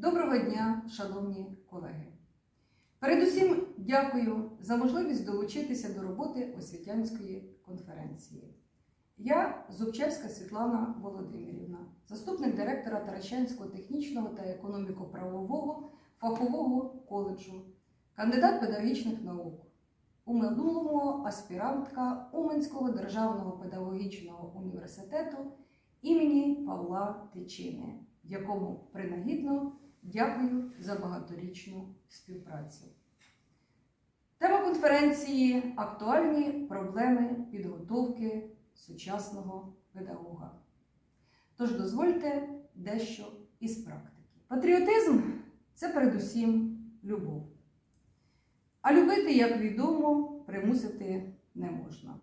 Доброго дня, шановні колеги! Передусім дякую за можливість долучитися до роботи освітянської конференції. Я Зубчевська Світлана Володимирівна, заступник директора Таращанського технічного та економіко-правового фахового коледжу, кандидат педагогічних наук. У минулому аспірантка Уманського державного педагогічного університету імені Павла Тичини, якому принагідно дякую за багаторічну співпрацю. Тема конференції актуальні проблеми підготовки сучасного педагога. Тож дозвольте дещо із практики. Патріотизм це передусім любов. А любити, як відомо, примусити не можна.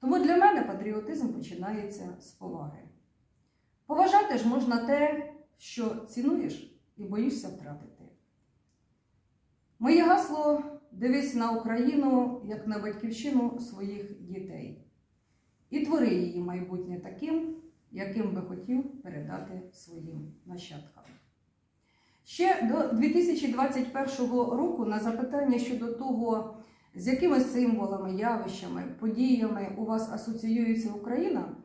Тому для мене патріотизм починається з поваги. Поважати ж можна те, що цінуєш і боїшся втратити. Моє гасло дивись на Україну як на батьківщину своїх дітей і твори її майбутнє таким, яким би хотів передати своїм нащадкам. Ще до 2021 року на запитання щодо того, з якими символами, явищами, подіями у вас асоціюється Україна,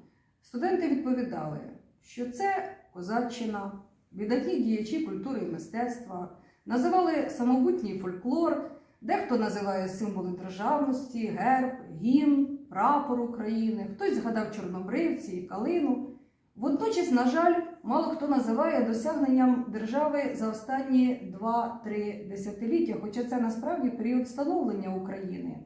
студенти відповідали, що це козаччина, видатні діячі культури і мистецтва, називали самобутній фольклор, дехто називає символи державності, герб, гімн, прапор України, хтось згадав чорнобривці і калину. Водночас, на жаль, мало хто називає досягненням держави за останні 2-3 десятиліття, хоча це насправді період становлення України.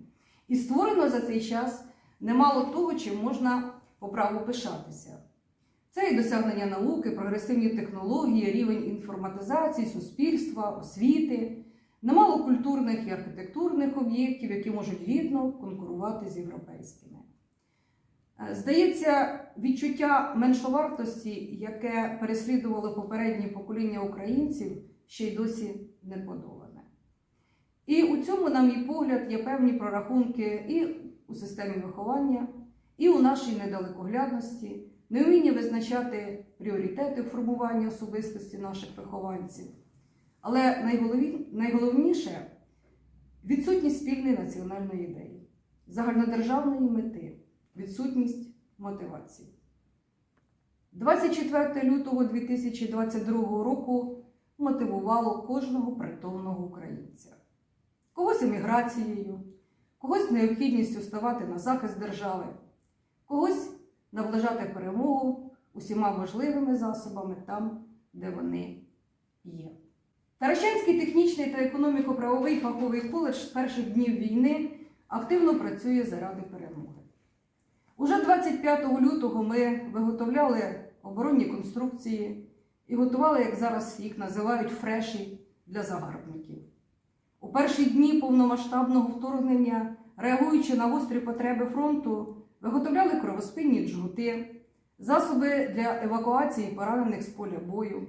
І створено за цей час немало того, чим можна по праву пишатися. Це і досягнення науки, прогресивні технології, рівень інформатизації, суспільства, освіти, немало культурних і архітектурних об'єктів, які можуть гідно конкурувати з європейськими. Е, Здається, відчуття меншовартості, яке переслідувало попередні покоління українців, ще й досі не подолане. І у цьому, на мій погляд, є певні прорахунки і у системі виховання, і у нашій недалекоглядності, неуміння визначати пріоритети в формуванні особистості наших вихованців. Але найголовніше відсутність спільної національної ідеї, загальнодержавної мети відсутність мотивації. 24 лютого 2022 року мотивувало кожного притомного українця. Когось еміграцією, когось необхідністю ставати на захист держави, когось наближати перемогу усіма можливими засобами там, де вони є. Таращанський технічний та економіко-правовий фаховий коледж з перших днів війни активно працює заради перемоги. Уже 25 лютого ми виготовляли оборонні конструкції і готували, як зараз їх називають, фреші для загарбників. У перші дні повномасштабного вторгнення, реагуючи на гострі потреби фронту, виготовляли кровоспинні джгути, засоби для евакуації поранених з поля бою.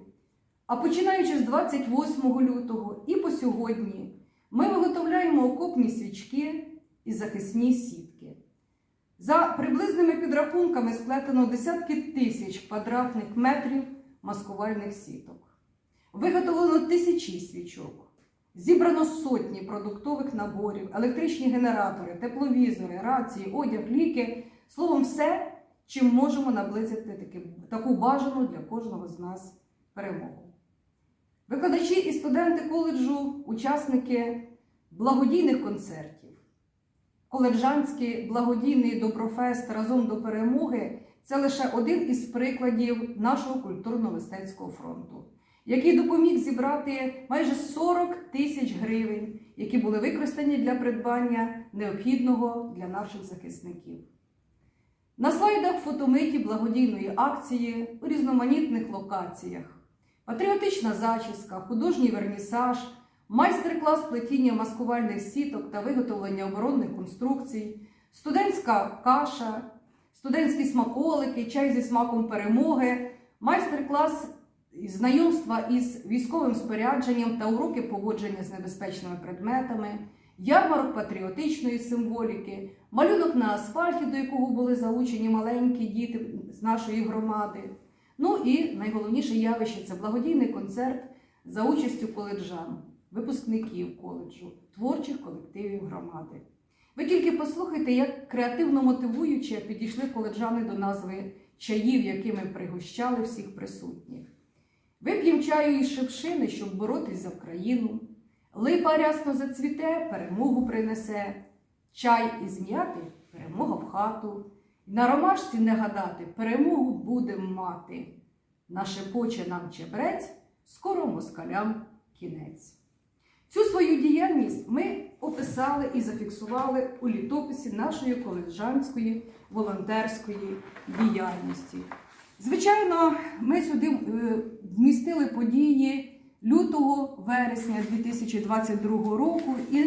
А починаючи з 28 лютого і по сьогодні, ми виготовляємо окопні свічки і захисні сітки. За приблизними підрахунками сплетено десятки тисяч квадратних метрів маскувальних сіток. Виготовлено тисячі свічок. Зібрано сотні продуктових наборів, електричні генератори, тепловізори, рації, одяг, ліки. Словом, все, чим можемо наблизити таки- таку бажану для кожного з нас перемогу. Викладачі і студенти коледжу, учасники благодійних концертів. Коледжанський благодійний доброфест разом до перемоги це лише один із прикладів нашого культурно-мистецького фронту, який допоміг зібрати майже 40 тисяч гривень, які були використані для придбання необхідного для наших захисників. На слайдах фотомиті благодійної акції у різноманітних локаціях: патріотична зачіска, художній вернісаж. Майстер-клас плетіння маскувальних сіток та виготовлення оборонних конструкцій, студентська каша, студентські смаколики, чай зі смаком перемоги, майстер-клас знайомства із військовим спорядженням та уроки поводження з небезпечними предметами, ярмарок патріотичної символіки, малюнок на асфальті, до якого були залучені маленькі діти з нашої громади. Ну і найголовніше явище це благодійний концерт за участю коледжан, випускників коледжу, творчих колективів громади. Ви тільки послухайте, як креативно мотивуюче підійшли коледжани до назви чаїв, якими пригощали всіх присутніх. Вип'єм чаю із шевшини, щоб боротись за Україну. Липа рясно зацвіте, перемогу принесе. Чай із м'яти перемога в хату. На ромашці не гадати, перемогу будем мати. Нашепоче нам чебрець, скоро москалям кінець. Цю свою діяльність ми описали і зафіксували у літописі нашої коледжанської волонтерської діяльності. Звичайно, ми сюди е, вмістили події лютого вересня 2022 року, і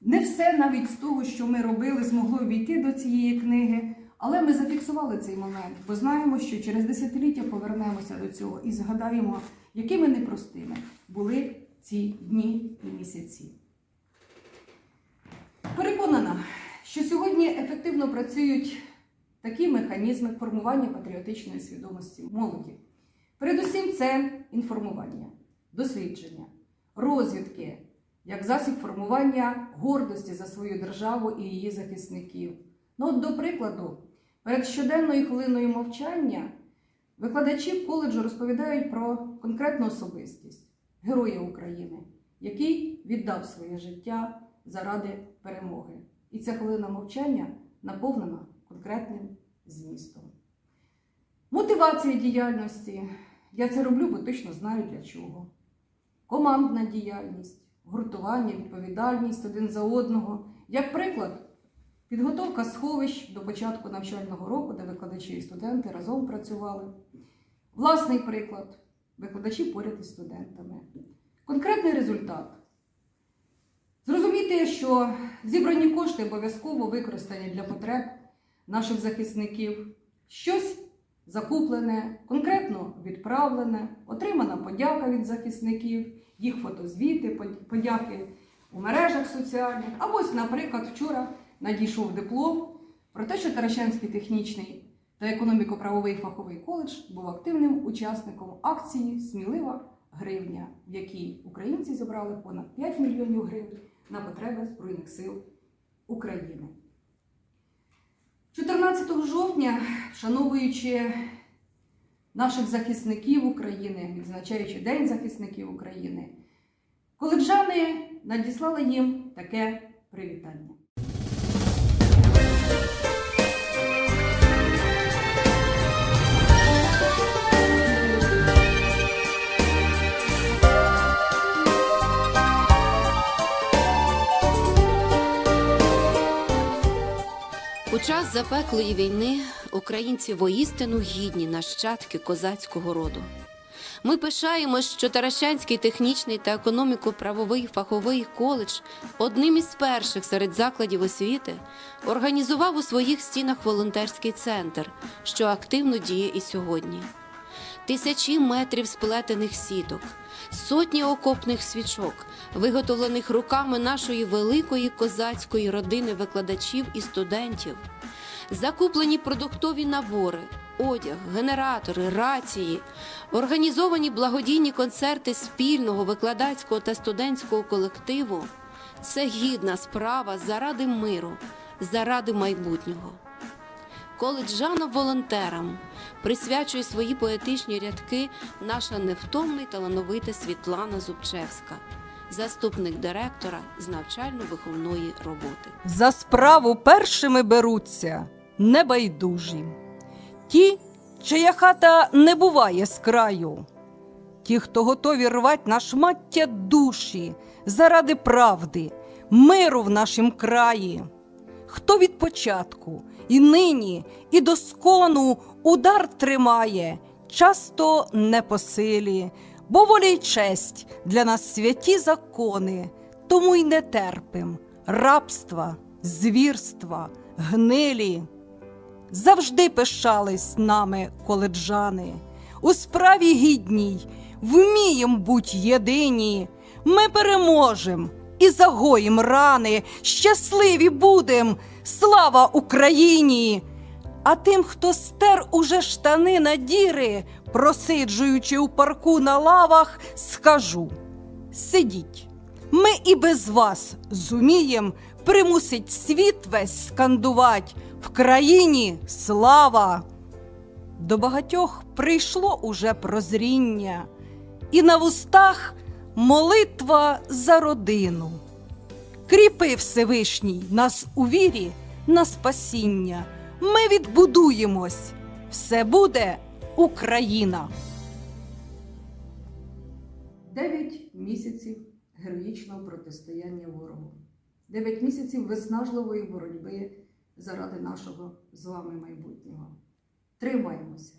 не все навіть з того, що ми робили, змогло війти до цієї книги. Але ми зафіксували цей момент, бо знаємо, що через десятиліття повернемося до цього і згадаємо, якими непростими були ці дні і місяці. Переконана, що сьогодні ефективно працюють такі механізми формування патріотичної свідомості молоді. Передусім, це інформування, дослідження, розвідки як засіб формування гордості за свою державу і її захисників. Ну, от, до прикладу, перед щоденною хвилиною мовчання викладачі коледжу розповідають про конкретну особистість героя України, який віддав своє життя заради перемоги. І ця хвилина мовчання наповнена конкретним змістом. Мотивація діяльності. Я це роблю, бо точно знаю для чого. Командна діяльність, гуртування, відповідальність один за одного. Як приклад, підготовка сховищ до початку навчального року, де викладачі і студенти разом працювали. Власний приклад викладачі поряд із студентами. Конкретний результат. Зрозуміти, що зібрані кошти обов'язково використані для потреб наших захисників. Щось закуплене, конкретно відправлене, отримана подяка від захисників, їх фотозвіти, подяки у мережах соціальних. Або, наприклад, вчора надійшов диплом про те, що Таращанський технічний та економіко-правовий фаховий коледж був активним учасником акції Смілива гривня, в якій українці зібрали понад 5 мільйонів гривень на потреби Збройних сил України. 14 жовтня, вшановуючи наших захисників України, відзначаючи День захисників України, коледжани надіслали їм таке привітання. Час запеклої війни українці воістину гідні нащадки козацького роду. Ми пишаємось, що Таращанський технічний та економіко-правовий фаховий коледж одним із перших серед закладів освіти організував у своїх стінах волонтерський центр, що активно діє і сьогодні. Тисячі метрів сплетених сіток, сотні окопних свічок, виготовлених руками нашої великої козацької родини викладачів і студентів, закуплені продуктові набори, одяг, генератори, рації, організовані благодійні концерти спільного викладацького та студентського колективу. Це гідна справа заради миру, заради майбутнього. Коледжанам-волонтерам присвячує свої поетичні рядки наша невтомна й талановита Світлана Зубчевська, заступник директора з навчально-виховної роботи. За справу першими беруться небайдужі. Ті, чия хата не буває з краю, ті, хто готові рвать на шмаття душі заради правди, миру в нашім краї, хто від початку і нині, і до скону удар тримає, часто не по силі, бо воля й честь для нас святі закони, тому й не терпим рабства, звірства, гнилі. Завжди пишались нами коледжани. У справі гідній вмієм буть єдині. Ми переможем і загоїм рани. Щасливі будем! Слава Україні! А тим, хто стер уже штани на діри, просиджуючи у парку на лавах, скажу: сидіть, ми і без вас зумієм примусить світ весь скандувать в країні слава. До багатьох прийшло уже прозріння, і на вустах молитва за родину. Кріпи Всевишній нас у вірі на спасіння. Ми відбудуємось. Все буде Україна. Дев'ять місяців героїчного протистояння ворогу, дев'ять місяців виснажливої боротьби заради нашого з вами майбутнього. Тримаємося,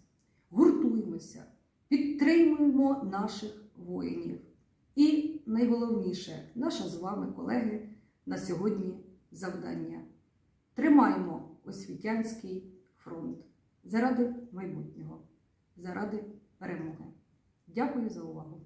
гуртуємося, підтримуємо наших воїнів. І найголовніше, наше з вами, колеги, на сьогодні завдання. Тримаємо освітянський фронт заради майбутнього, заради перемоги. Дякую за увагу!